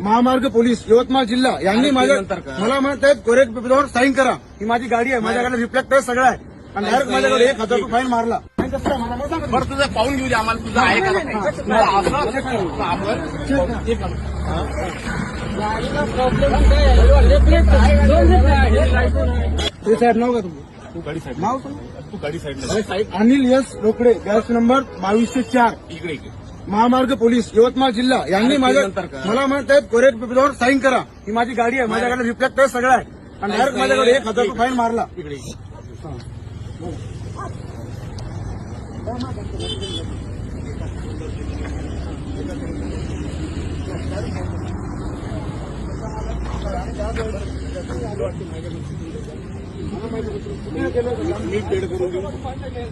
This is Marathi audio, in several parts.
महामार्ग पोलीस यवतमाळ जिल्हा यांनी माझ्या मला म्हणत आहेत कोरेट पेपरवर साईन करा ही माझी गाडी आहे माझ्याकडे रिफ्लेक्टर सगळं आहे आणि डायरेक्ट माझ्याकडे एक हजार रुपये फाईन मारला. बरं तुझं पाहून घेऊ दे आम्हाला तुझं आहे का साहेब नाव का तुमचं तू गाडी साईड नाव. तू गाडी side Anil yes Rokade gas number बावीसशे चार इकडे इकडे महामार्ग पोलीस यवतमाळ जिल्हा यांनी माझ्या? मला म्हणत आहेत कोरेट पेपरवर साईन करा. ही माझी गाडी आहे माझ्याकडे रिफ्लेक्टर सगळं आहे. आणि डायरेक्ट माझ्याकडे एक हजार रुपये फाईन मारला. इकडे. मी पेड करून देऊ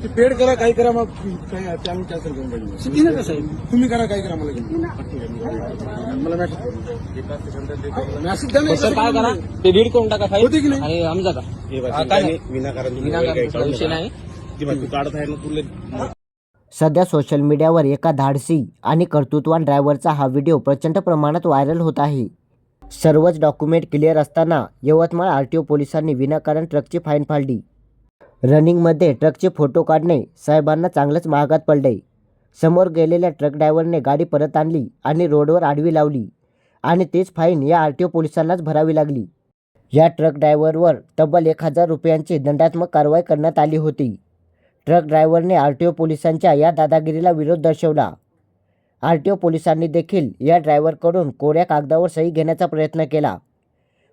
ते पेड करा काही करा मग काही ते आम्ही कॅन्सल करून पाहिजे का साहेब? तुम्ही करा काही करा मला घेऊन. मला मॅसेज मॅसेज द्या काय करा? ते रीड करून टाका फाईल होती की नाही? आणि आमचा का बघ, काय नाही. विनाकारण तुम्ही विनाकारण काही दुसरा काढू विषय नका. नाही. ती बघ, तू काढत आहे ना तुला सध्या सोशल मीडियावर एका धाडसी आणि कर्तृत्वान ड्रायव्हरचा हा व्हिडिओ प्रचंड प्रमाणात व्हायरल होत आहे. सर्वच डॉक्युमेंट क्लिअर असताना यवतमाळ आर टी ओ पोलिसांनी विनाकारण ट्रकची फाईन फाडली. रनिंगमध्ये ट्रकचे फोटो काढणे साहेबांना चांगलंच महागात पडले. समोर गेलेल्या ट्रक ड्रायव्हरने गाडी परत आणली आणि रोडवर आडवी लावली आणि तेच फाईन या आर टी ओ पोलिसांनाच भरावी लागली. या ट्रक ड्रायव्हरवर तब्बल एक हजार रुपयांची दंडात्मक कारवाई करण्यात आली होती. ट्रक ड्रायव्हरने आर टी ओ पोलिसांच्या या दादागिरीला विरोध दर्शवला. आर टी ओ पोलिसांनी देखील या ड्रायव्हरकडून कोऱ्या कागदावर सही घेण्याचा प्रयत्न केला.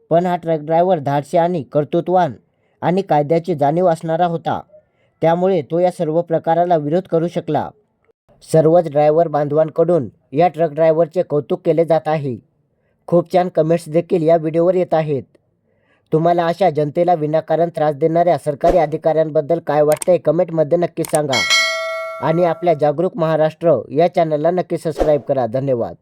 पण हा ट्रक ड्रायव्हर धाडसी आणि कर्तृत्वान आणि कायद्याची जाणीव असणारा होता. त्यामुळे तो या सर्व प्रकाराला विरोध करू शकला. सर्वच ड्रायव्हर बांधवांकडून या ट्रक ड्रायव्हरचे कौतुक केले जात आहे. खूप छान कमेंट्स देखील या व्हिडिओवर येत आहेत. तुम्हाला अशा जनतेला विनाकारण त्रास देणाऱ्या सरकारी अधिकाऱ्यांबद्दल काय वाटतंय कमेंटमध्ये नक्की सांगा. आणि आपल्या जागरूक महाराष्ट्र या चॅनलला नक्की सबस्क्राईब करा. धन्यवाद.